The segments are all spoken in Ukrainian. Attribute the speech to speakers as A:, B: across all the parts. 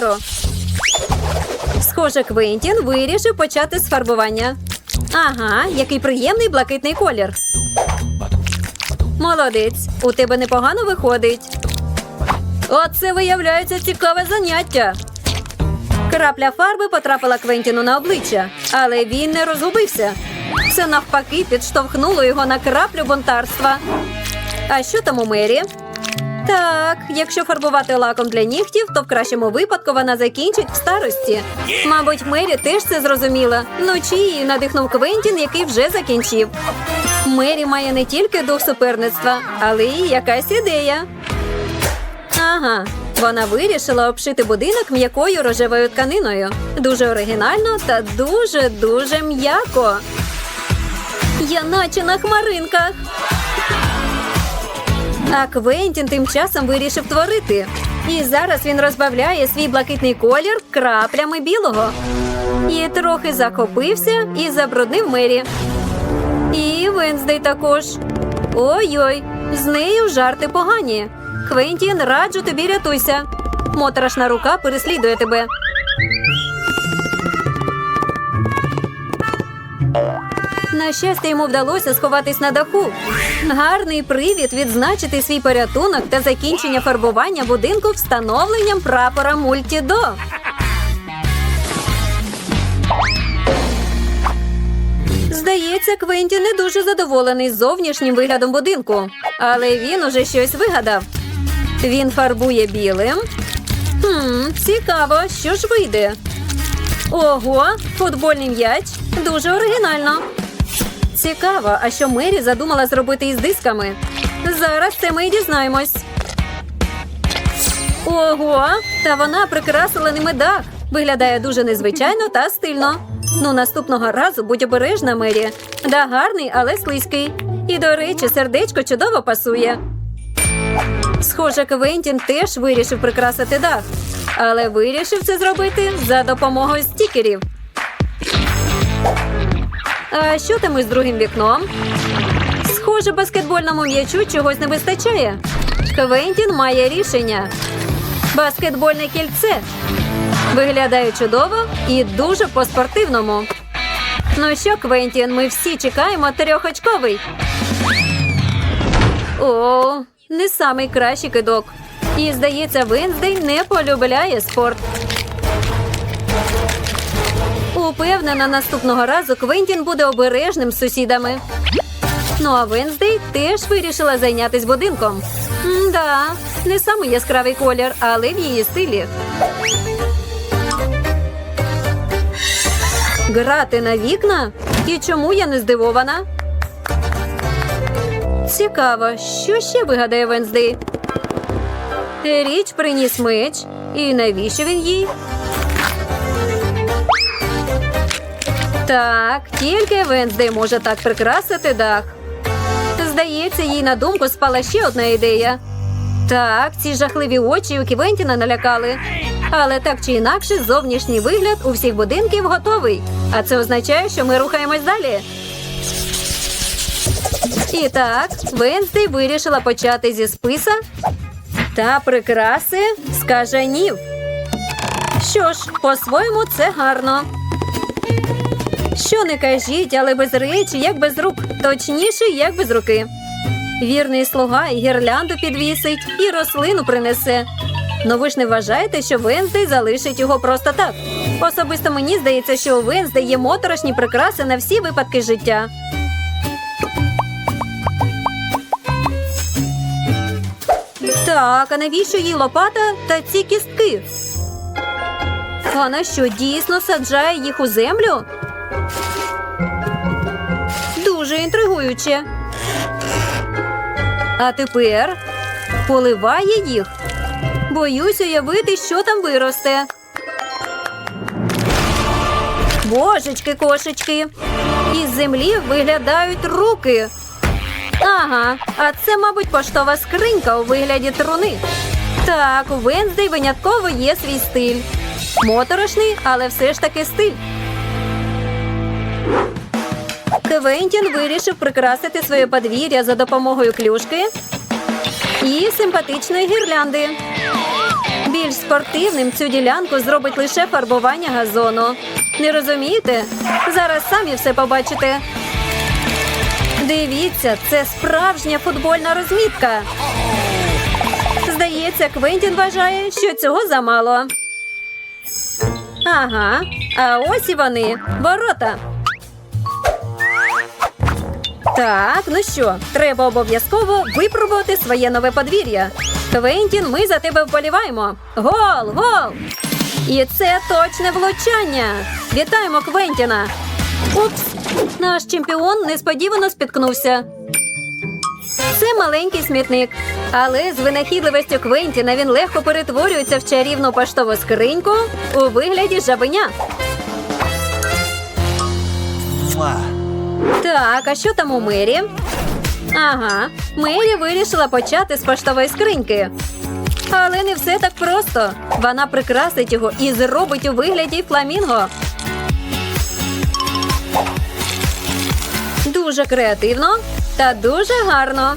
A: кольору. Схоже, Квентін вирішив почати з фарбування. Ага, який приємний блакитний колір. Молодець, у тебе непогано виходить. Оце виявляється цікаве заняття. Крапля фарби потрапила Квентіну на обличчя, але він не розгубився. Це навпаки підштовхнуло його на краплю бунтарства. А що там у мері? Так, якщо фарбувати лаком для нігтів, то в кращому випадку вона закінчить в старості. Мабуть, Мері теж це зрозуміла. Вночі її надихнув Квентін, який вже закінчив. Мері має не тільки дух суперництва, але й якась ідея. Ага, вона вирішила обшити будинок м'якою рожевою тканиною. Дуже оригінально та дуже дуже м'яко. Я наче на хмаринках. А Квентін тим часом вирішив творити. І зараз він розбавляє свій блакитний колір краплями білого. І трохи захопився і забруднив мері. І Венздей також. Ой-ой, з нею жарти погані. Квентін, раджу тобі рятуйся. Моторошна рука переслідує тебе. На щастя, йому вдалося сховатись на даху. Гарний привід відзначити свій порятунок та закінчення фарбування будинку встановленням прапора Мультідо. Здається, Квентін не дуже задоволений зовнішнім виглядом будинку, але він уже щось вигадав. Він фарбує білим. Хм, цікаво, що ж вийде. Ого, футбольний м'яч. Дуже оригінально. Цікаво, а що Мері задумала зробити із дисками? Зараз це ми і дізнаємось. Ого, та вона прикрасила ними дах. Виглядає дуже незвичайно та стильно. Ну, наступного разу будь обережна, Мері. Дах гарний, але слизький. І, до речі, сердечко чудово пасує. Схоже, Квентін теж вирішив прикрасити дах, але вирішив це зробити за допомогою стікерів. А що там із другим вікном? Схоже, баскетбольному м'ячу чогось не вистачає. Квентін має рішення. Баскетбольне кільце. Виглядає чудово і дуже по-спортивному. Ну що, Квентін, ми всі чекаємо трьохочковий. О, не самий кращий кидок. І, здається, Венздей не полюбляє спорт. Упевнена, наступного разу Квентін буде обережним з сусідами. Ну а Венздей теж вирішила зайнятися будинком. Да, не самий яскравий колір, але в її стилі. Грати на вікна? І чому я не здивована? Цікаво, що ще вигадає Венздей? Річ приніс меч. І навіщо він їй? Так, тільки Венздей може так прикрасити дах. Здається, їй на думку спала ще одна ідея. Так, ці жахливі очі у Ківентіна налякали. Але так чи інакше, зовнішній вигляд у всіх будинків готовий. А це означає, що ми рухаємось далі. І так, Венздей вирішила почати зі списа та прикраси з кажанів. Що ж, по-своєму, це гарно. Що не кажіть, але без речі, як без рук, точніше, як без руки. Вірний слуга і гірлянду підвісить, і рослину принесе. Ну ви ж не вважаєте, що Венздей залишить його просто так. Особисто мені здається, що у Венздей є моторошні прикраси на всі випадки життя. Так, а навіщо їй лопата та ці кістки? Вона що, дійсно саджає їх у землю? Дуже. А тепер поливає їх. Боюсь уявити, що там виросте. Божечки, кошечки. Із землі виглядають руки. Ага, а це, мабуть, поштова скринька у вигляді труни. Так, у Венздей винятково є свій стиль. Моторошний, але все ж таки стиль. Квентін вирішив прикрасити своє подвір'я за допомогою клюшки і симпатичної гірлянди. Більш спортивним цю ділянку зробить лише фарбування газону. Не розумієте? Зараз самі все побачите. Дивіться, це справжня футбольна розмітка. Здається, Квентін вважає, що цього замало. Ага, а ось і вони. Ворота. Так, ну що, треба обов'язково випробувати своє нове подвір'я. Квентін, ми за тебе вболіваємо. Гол, гол! І це точне влучання. Вітаємо Квентіна. Упс, наш чемпіон несподівано спіткнувся. Це маленький смітник, але з винахідливістю Квентіна він легко перетворюється в чарівну поштову скриньку у вигляді жабеня. Так, а що там у Мері? Ага, Мері вирішила почати з поштової скриньки. Але не все так просто. Вона прикрасить його і зробить у вигляді фламінго. Дуже креативно та дуже гарно.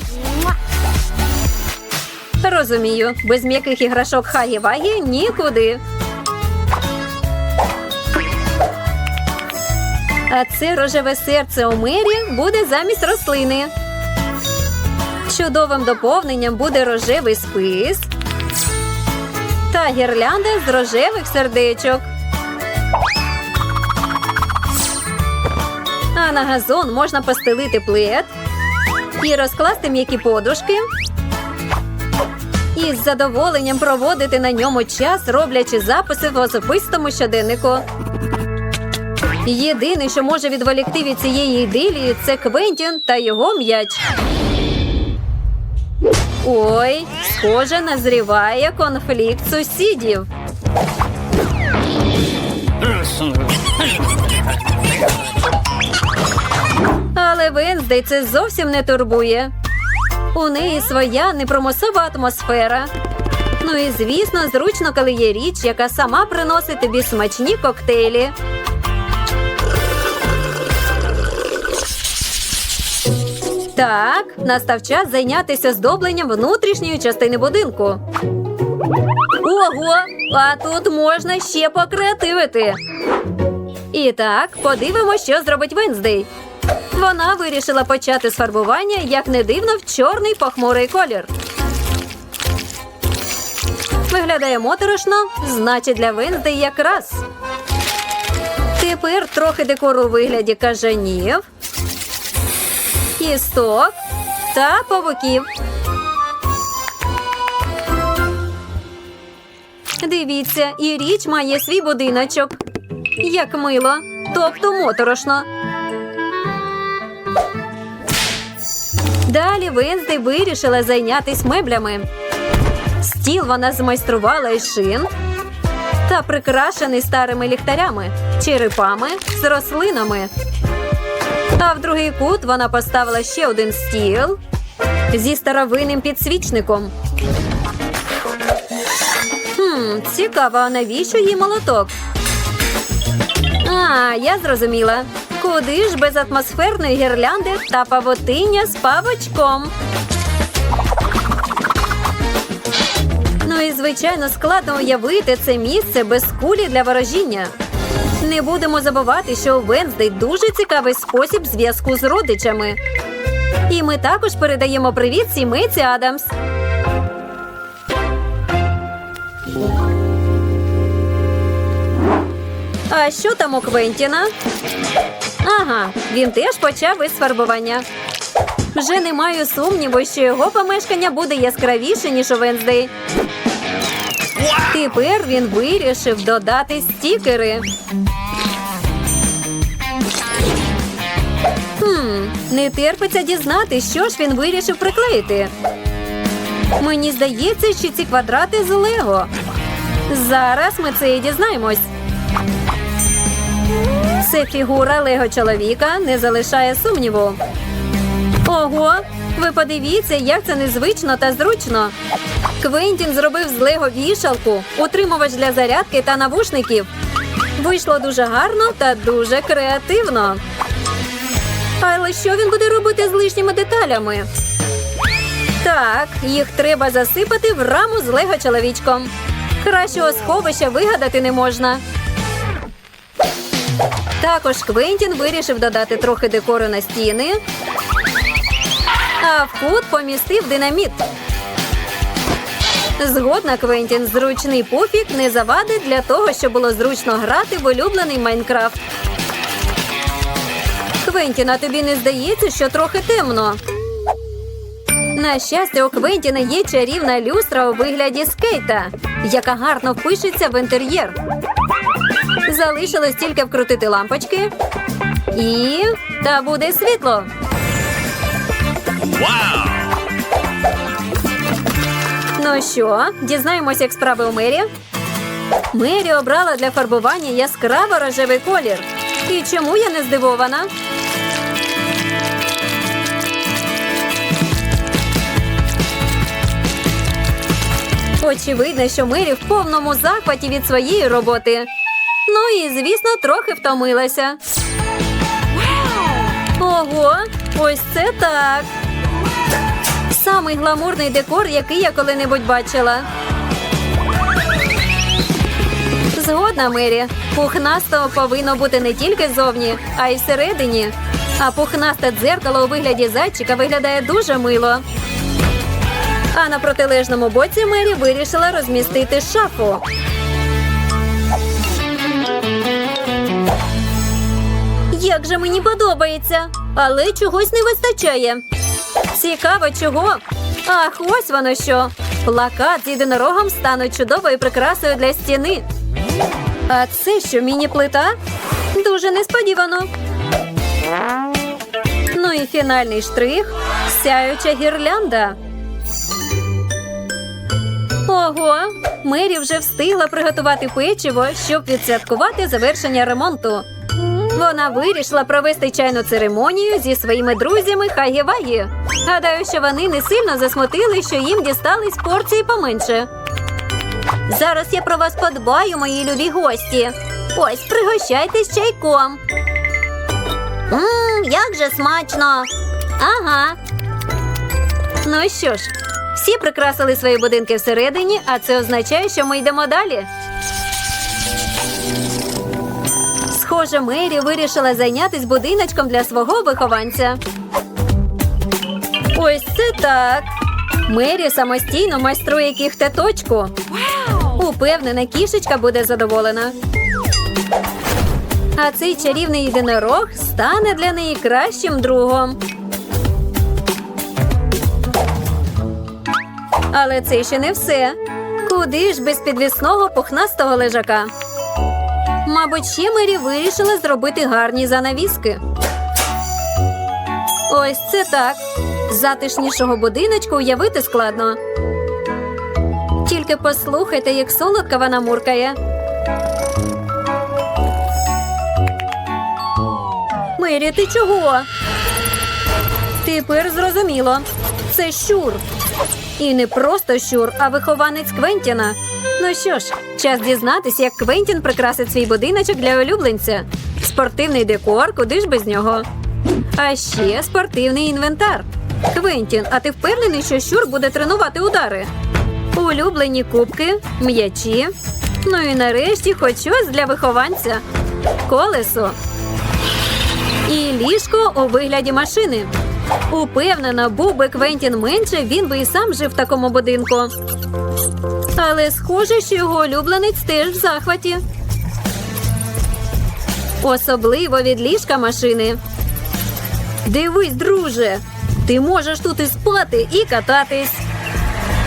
A: Розумію, без м'яких іграшок хагі-вагі нікуди. А це рожеве серце у мері буде замість рослини. Чудовим доповненням буде рожевий спис та гірлянда з рожевих сердечок. А на газон можна постелити плед і розкласти м'які подушки. І з задоволенням проводити на ньому час, роблячи записи в особистому щоденнику. Єдине, що може відволікти від цієї ідилії, це Квентін та його м'яч. Ой, схоже, назріває конфлікт сусідів. Але Венздей це зовсім не турбує. У неї своя непромосова атмосфера. Ну і звісно, зручно, коли є річ, яка сама приносить тобі смачні коктейлі. Так, настав час зайнятися здобленням внутрішньої частини будинку. Ого, а тут можна ще покреативити. І так, подивимося, що зробить Венздей. Вона вирішила почати з фарбування, як не дивно, в чорний похмурий колір. Виглядає моторошно, значить для Венздей якраз. Тепер трохи декору у вигляді кажанів, кісток та павуків. Дивіться, і річ має свій будиночок. Як мило, тобто моторошно. Далі Венздей вирішила зайнятися меблями. Стіл вона змайструвала із шин та прикрашений старими ліхтарями, черепами з рослинами. А в другий кут вона поставила ще один стіл зі старовинним підсвічником. Хм, цікаво, а навіщо їй молоток? А, я зрозуміла. Куди ж без атмосферної гірлянди та павутиння з павочком? Ну і звичайно складно уявити це місце без кулі для ворожіння. Не будемо забувати, що Венздей дуже цікавий спосіб зв'язку з родичами. І ми також передаємо привіт сімейці Адамс. А що там у Квентіна? Ага, він теж почав із фарбування. Вже не маю сумніву, що його помешкання буде яскравіше, ніж у Венздей. Тепер він вирішив додати стікери. Хм, не терпиться дізнати, що ж він вирішив приклеїти. Мені здається, що ці квадрати з Лего. Зараз ми це і дізнаємось. Це фігура Лего чоловіка не залишає сумніву. Ого, ви подивіться, як це незвично та зручно. Квентін зробив з Лего вішалку, утримувач для зарядки та навушників. Вийшло дуже гарно та дуже креативно. Але що він буде робити з лишніми деталями? Так, їх треба засипати в раму з Лего чоловічком. Кращого сховища вигадати не можна. Також Квентін вирішив додати трохи декору на стіни, а в помістив динаміт. Згодна Квентін зручний пуфік не завадить для того, щоб було зручно грати в улюблений Майнкрафт. Квентін, а тобі не здається, що трохи темно? На щастя, у Квентіна є чарівна люстра у вигляді скейта, яка гарно впишеться в інтер'єр. Залишилось тільки вкрутити лампочки. І та буде світло.
B: Wow!
A: Ну що, дізнаємося, як справи у мері? Мері обрала для фарбування яскраво рожевий колір. І чому я не здивована? Очевидно, що Мері в повному захваті від своєї роботи. Ну і, звісно, трохи втомилася. Ого, ось це так. Самий гламурний декор, який я коли-небудь бачила. Згодна, Мері. Пухнасто повинно бути не тільки зовні, а й всередині. А пухнасте дзеркало у вигляді зайчика виглядає дуже мило. А на протилежному боці Мері вирішила розмістити шафу. Як же мені подобається, але чогось не вистачає. Цікаво, чого? Ах, ось воно що. Плакат з єдинорогом стане чудовою прикрасою для стіни. А це що, міні-плита? Дуже несподівано. Ну і фінальний штрих сяюча гірлянда. Ого, Мері вже встигла приготувати печиво, щоб відсвяткувати завершення ремонту. Вона вирішила провести чайну церемонію зі своїми друзями Хагі-Вагі. Гадаю, що вони не сильно засмутили, що їм дістались порції поменше. Зараз я про вас подбаю, мої любі гості. Ось пригощайтесь чайком. Мм, як же смачно. Ага. Ну що ж, всі прикрасили свої будинки всередині, а це означає, що ми йдемо далі. Схоже, Мері вирішила зайнятися будиночком для свого вихованця. Ось це так. Мері самостійно майструє кіхтеточку. Упевнена, кішечка буде задоволена. А цей чарівний єдинорог стане для неї кращим другом. Але це ще не все. Куди ж без підвісного пухнастого лежака? Мабуть, ще Мері вирішила зробити гарні занавіски. Ось це так. Затишнішого будиночку уявити складно. Тільки послухайте, як солодко вона муркає. Мері, ти чого? Тепер зрозуміло. Це щур. І не просто щур, а вихованець Квентіна. Ну що ж, час дізнатися, як Квентін прикрасить свій будиночок для улюбленця. Спортивний декор, куди ж без нього. А ще спортивний інвентар. Квентін, а ти впевнений, що щур буде тренувати удари? Улюблені кубки, м'ячі. Ну і нарешті хоч щось для вихованця. Колесо. І ліжко у вигляді машини. Упевнена, був би Квентін менше, він би і сам жив в такому будинку. Але схоже, що його улюбленець теж в захваті. Особливо від ліжка машини. Дивись, друже, ти можеш тут і спати, і кататись.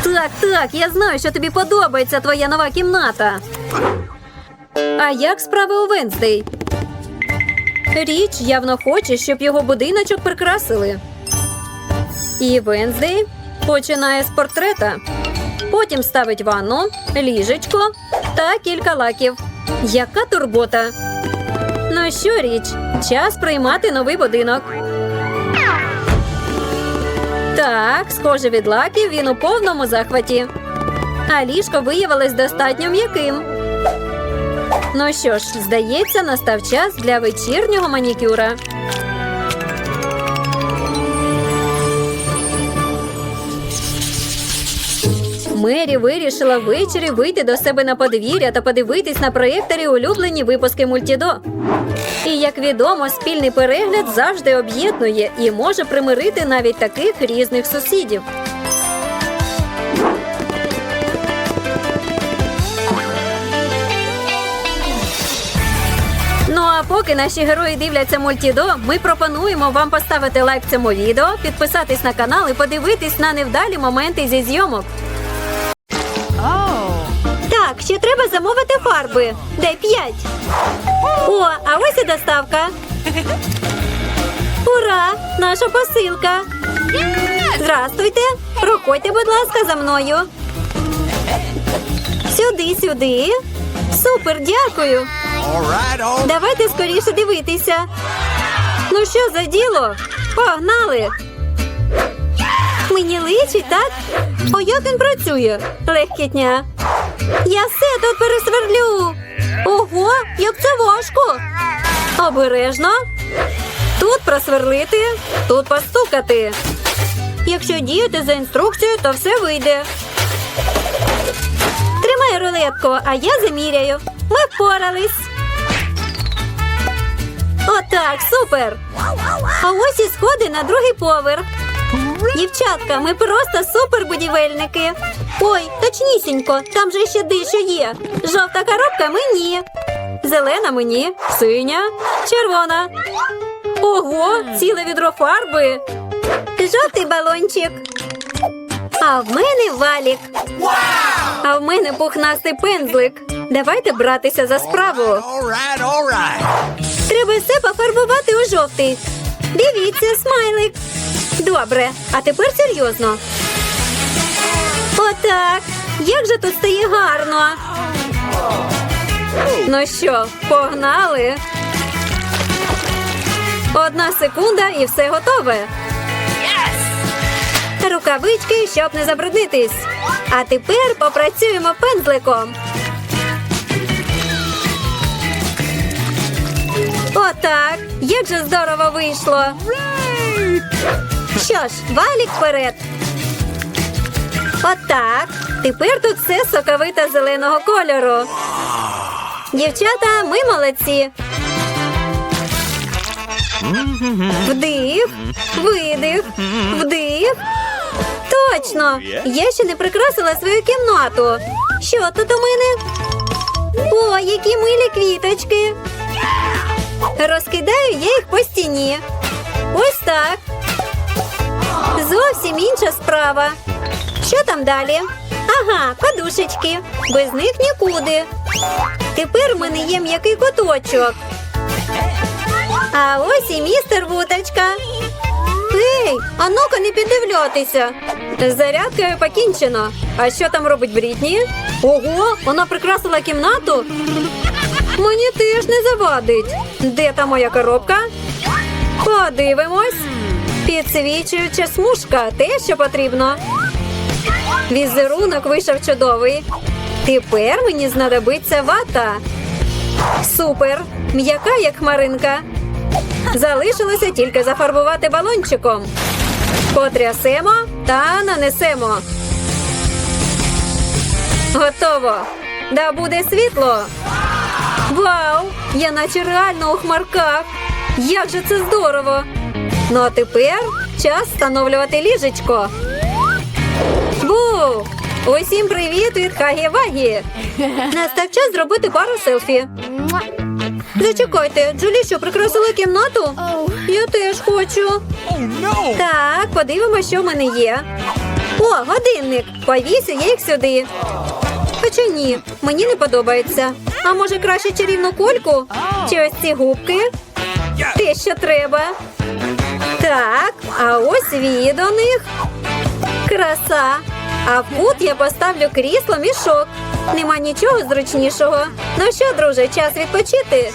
A: Так, так, я знаю, що тобі подобається твоя нова кімната. А як справи у Венздей? Річ явно хоче, щоб його будиночок прикрасили. І Венздей починає з портрета. Потім ставить ванну, ліжечко та кілька лаків. Яка турбота? Ну що, річ, час приймати новий будинок. Так, схоже, від лаків він у повному захваті. А ліжко виявилось достатньо м'яким. Ну що ж, здається, настав час для вечірнього манікюра. Мері вирішила ввечері вийти до себе на подвір'я та подивитись на проєкторі улюблені випуски мультідо. І як відомо, спільний перегляд завжди об'єднує і може примирити навіть таких різних сусідів. Ну а поки наші герої дивляться мультідо, ми пропонуємо вам поставити лайк цьому відео, підписатись на канал і подивитись на невдалі моменти зі зйомок. Так, ще треба замовити фарби. Дай п'ять. О, а ось і доставка. Ура! Наша посилка. Здрастуйте. Проходьте, будь ласка, за мною. Сюди, сюди. Супер, дякую. Давайте скоріше дивитися. Ну що за діло? Погнали. Мені личить, так? О, як він працює? Легкітня. Я все тут пересверлю. Ого, як це важко. Обережно. Тут просверлити, тут постукати. Якщо діяти за інструкцією, то все вийде. Тримай рулетку, а я заміряю. Ми впорались. Отак, супер. А ось і сходи на другий поверх. Дівчатка, ми просто супер будівельники. Ой, точнісінько, там же ще дещо є. Жовта коробка мені. Зелена мені, синя, червона. Ого, ціле відро фарби. Жовтий балончик. А в мене валік. А в мене пухнастий пензлик. Давайте братися за справу. Треба все пофарбувати у жовтий. Дивіться, смайлик. Добре, а тепер серйозно. Отак. Як же тут стає гарно. Ну що, погнали? Одна секунда і все готове. Рукавички, щоб не забруднитись. А тепер попрацюємо пензликом. Отак. Як же здорово вийшло. Що ж, валік вперед. Отак. Тепер тут все соковито зеленого кольору. Дівчата, ми молодці. Вдих, видих, вдих. Точно! Я ще не прикрасила свою кімнату. Що тут у мене? О, які милі квіточки. Розкидаю я їх по стіні. Ось так. Зовсім інша справа. Що там далі? Ага, подушечки. Без них нікуди. Тепер в мене є м'який куточок. А ось і містер Вуточка. Ей, а ну-ка не піддивлятися. Зарядкою покінчено. А що там робить Брітні? Ого, вона прикрасила кімнату. Мені теж не завадить. Де та моя коробка? Подивимось. Підсвічуюча смужка, те, що потрібно. Візерунок вийшов чудовий. Тепер мені знадобиться вата. Супер! М'яка, як хмаринка. Залишилося тільки зафарбувати балончиком. Потрясемо та нанесемо. Готово. Да буде світло. Вау! Я наче реально у хмарках. Як же це здорово! Ну а тепер час встановлювати ліжечко. Бу! Усім привіт від Хагі-Вагі! Настав час зробити пару селфі. Зачекайте, Джулі що прикрасила кімнату? Я теж хочу.
B: Oh!
A: Так, подивимося, що в мене є. О, годинник. Повісю я їх сюди. Хоча ні, мені не подобається. А може краще чарівну кульку? Чи ось ці губки? Те, що треба. Так, а ось вії до них. Краса. А в кут я поставлю крісло мішок. Нема нічого зручнішого. Ну що, друже, час відпочити?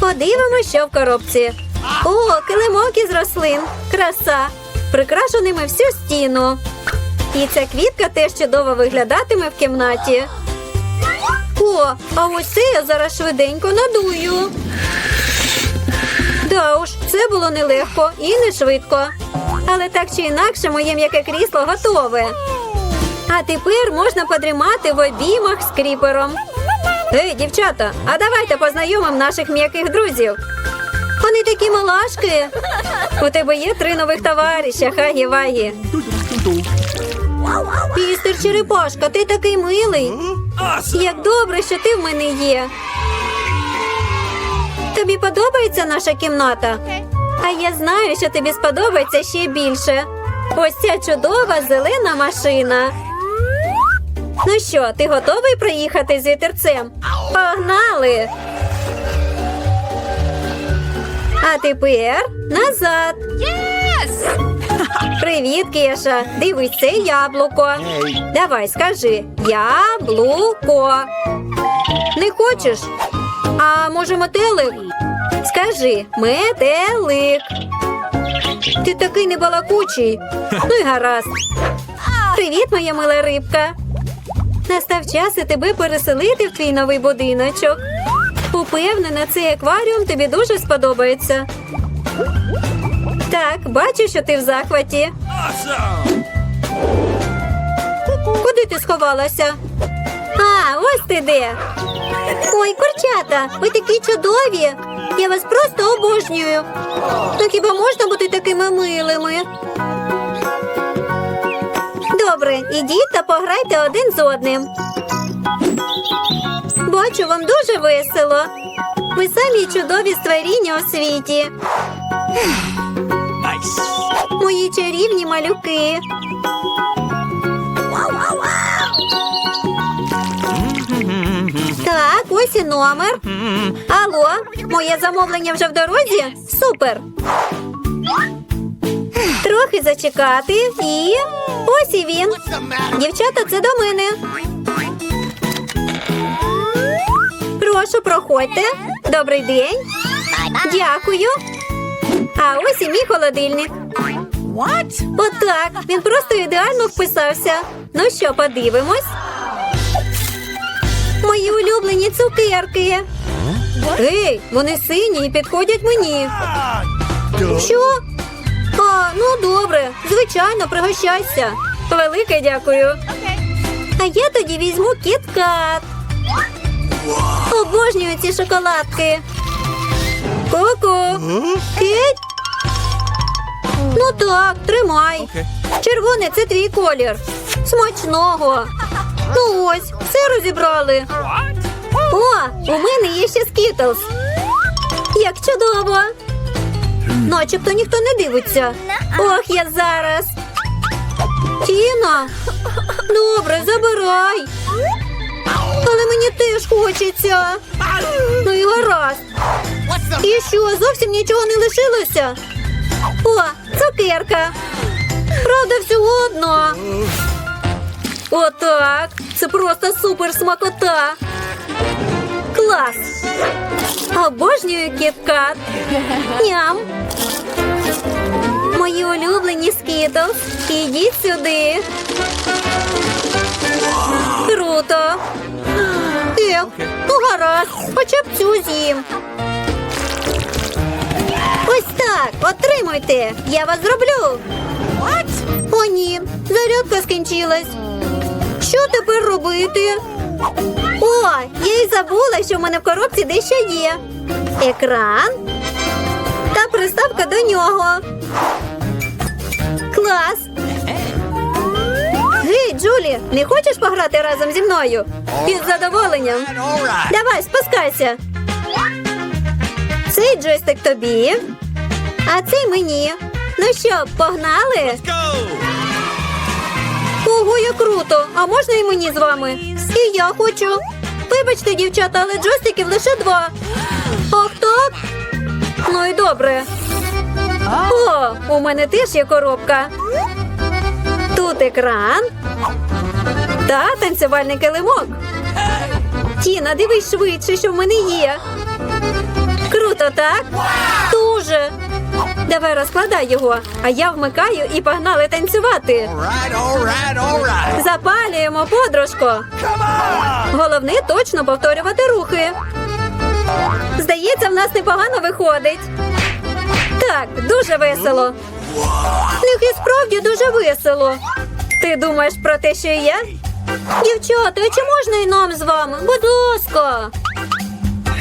A: Подивимося, що в коробці. О, килимок із рослин. Краса. Прикрашу ними всю стіну. І ця квітка теж чудово виглядатиме в кімнаті. О, а ось це я зараз швиденько надую. Це було нелегко і не швидко. Але так чи інакше, моє м'яке крісло готове. А тепер можна подрімати в обіймах з кріпером. Ей, дівчата, а давайте познайомимо наших м'яких друзів. Вони такі малашки. У тебе є три нових товариша, хагі-вагі. Містер Черепашка, ти такий милий. Як добре, що ти в мене є. Тобі подобається наша кімната? А я знаю, що тобі сподобається ще більше. Ось ця чудова зелена машина. Ну що, ти готовий проїхати з вітерцем? Погнали! А тепер назад. Привіт, Кеша. Дивись, це яблуко. Давай, скажи яблуко. Не хочеш? А може метелик? Скажи метелик. Ти такий небалакучий. Ну й гаразд. Привіт, моя мила рибка. Настав час і тебе переселити в твій новий будиночок. Упевнена, цей акваріум тобі дуже сподобається. Так, бачу, що ти в захваті. Куди ти сховалася? А, ось ти де. Ой, курчата, ви такі чудові. Я вас просто обожнюю. Ну хіба можна бути такими милими? Добре, ідіть та пограйте один з одним. Бачу, вам дуже весело. Ви самі чудові створіння у світі. Мої чарівні малюки. Так, ось і номер. Алло, моє замовлення вже в дорозі? Супер. Трохи зачекати і ось і він. Дівчата, це до мене. Прошу, проходьте. Добрий день. Дякую. А ось і мій холодильник. Отак. Він просто ідеально вписався. Ну що, подивимось? Мої улюблені цукерки. Ей, вони сині і підходять мені. Що? А, ну добре, звичайно, пригощайся. Велике дякую. А я тоді візьму кіткат. Обожнюю ці шоколадки. Ку-ку. Ну так, тримай. Червоний це твій колір. Смачного. Ну ось, все розібрали. О, у мене є ще скітлз. Як чудово. Начебто ніхто не дивиться. Ох, я зараз. Тіна. Добре, забирай. Але мені теж хочеться. Ну і гаразд. І що, зовсім нічого не лишилося? О, цукерка. Правда, всього одна. Отак. Це просто супер смакота. Клас. Обожнюю кіткат. Ням. Мої улюблені скітлз. Ідіть сюди. Круто. Ех, ну гаразд, хоча б цю з'їм. Ось так, отримуйте. Я вас зроблю. О, ні, зарядка скінчилась. Тепер робити? О, я й забула, що в мене в коробці дещо є. Екран та приставка до нього. Клас. Гей, Джулі, не хочеш пограти разом зі мною? Із задоволенням. Давай, спускайся. Цей джойстик тобі, а цей мені. Ну що, погнали? Ого, як круто! А можна і мені з вами? І я хочу. Вибачте, дівчата, але джойстиків лише два. Ах так? Ну і добре. О, у мене теж є коробка. Тут екран та танцювальний килимок. Тіна, дивись швидше, що в мене є. Круто, так? Давай розкладай його, а я вмикаю і погнали танцювати.
B: All right, all right, all right.
A: Запалюємо, подружко. Головне точно повторювати рухи. Здається, в нас непогано виходить. Так, дуже весело. В них і справді дуже весело. Ти думаєш про те, що і я? Дівчата, чи можна і нам з вами? Будь ласка.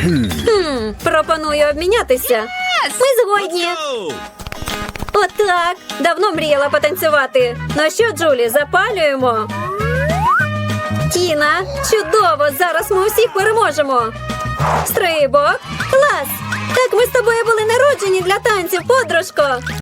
A: Хм, пропоную обмінятися. Ми згодні. Отак. Давно мріяла потанцювати. Ну що, Джулі, запалюємо. Тіна, чудово! Зараз ми усіх переможемо. Стрибок. Клас! Так ми з тобою були народжені для танців, подружко.